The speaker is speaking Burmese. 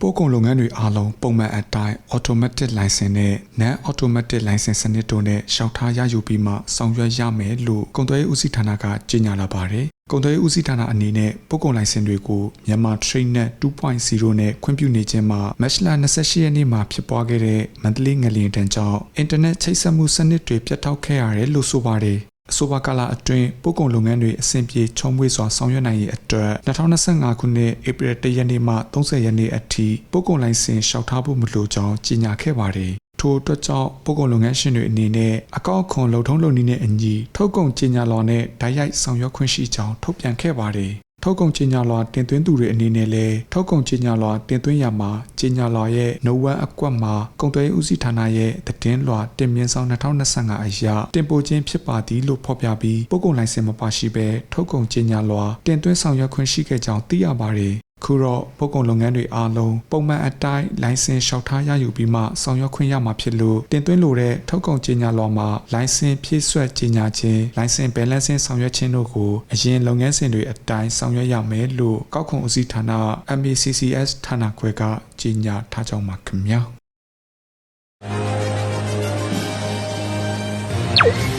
ပို့ကုန်လုပ်ငန်းတွေအားလုံးပုံမှန်အတိုင်း automatic license နဲ့ non automatic license စနစ်တို့နဲ့ရှောက်ထားရယူပြီးမှဆောင်ရွက်ရမယ်လို့ကုန်သွယ်ရေးဦးစီးဌာနကကြေညာလာပါတယ်။ကုန်သွယ်ရေးဦးစီးဌာနအနေနဲ့ပို့ကုန်လိုင်စင်တွေကိုမြန်မာ Train Net 2.0နဲ့ခွင့်ပြုနေခြင်းမှာမတ်လ28ရက်နေ့မှာဖြစ်ပွားခဲ့တဲ့မန္တလေးငလျင်တန်းကြောင့်အင်တာနက်ချိတ်ဆက်မှုစနစ်တွေပြတ်တောက်ခဲ့ရတယ်လို့ဆိုပါတယ်။ အဆိုပါကာလအတွင်းပို့ကုန်လုပ်ငန်းတွေအဆင့်ပြေချုံမွေးစွာဆောင်ရွက်နိုင်ရေးအတွက်2025ခုနှစ်ဧပြီ1ရက်နေ့မှ30ရက်နေ့အထိပို့ကုန်လိုင်စင်လျှောက်ထားဖို့မလိုကြောင်းကြေညာခဲ့ပါတယ်။ထိုအတွက်ကြောင့်ပို့ကုန်လုပ်ငန်းရှင်တွေအနေနဲ့အကောက်ခွန်လုံထုံးလုံနည်းနဲ့အညီထုတ်ကုန်ကြေညာလွှာနဲ့ဓာတ်ရိုက်ဆောင်ရွက်ခွင့်ရှိကြောင်းထုတ်ပြန်ခဲ့ပါတယ်။ ထုတ်ကုန်ကြေညာလွှာတင်သွင်းသူတွေအနေနဲ့လည်းထုတ်ကုန်ကြေညာလွှာတင်သွင်းရမှာကြေညာလွှာရဲ့နှုတ်ဝမ်းအကွက်မှာကုန်သွယ်ရေးဦးစီးဌာနရဲ့သတင်းလွှာတင်မြင့်ဆောင်2025အရာတင်ပို့ခြင်းဖြစ်ပါသည်လို့ဖော်ပြပြီးပို့ကုန်လိုင်စင်မပါရှိဘဲထုတ်ကုန်ကြေညာလွှာတင်သွင်းဆောင်ရွက်ခွင့်ရှိခဲ့ကြောင်းသိရပါတယ် ခုတော့ပို့ကုန်လုပ်ငန်းတွေအားလုံးပုံမှန်အတိုင်း license လျှောက်ထားရယူပြီးမှဆောင်ရွက်ခွင့်ရမှာဖြစ်လို့တင်သွင်းလိုတဲ့ထုတ်ကုန်ကြေညာလော်မှာ license ဖြည့်ဆွက်ကြေညာခြင်း license balancing ဆောင်ရွက်ခြင်းတို့ကိုအရင်လုပ်ငန်းစဉ်တွေအတိုင်းဆောင်ရွက်ရမယ်လို့ကောက်ခွန်ဦးစီးဌာန MBCCS ဌာနခွဲကကြေညာထားကြောင်းပါခင်ဗျာ။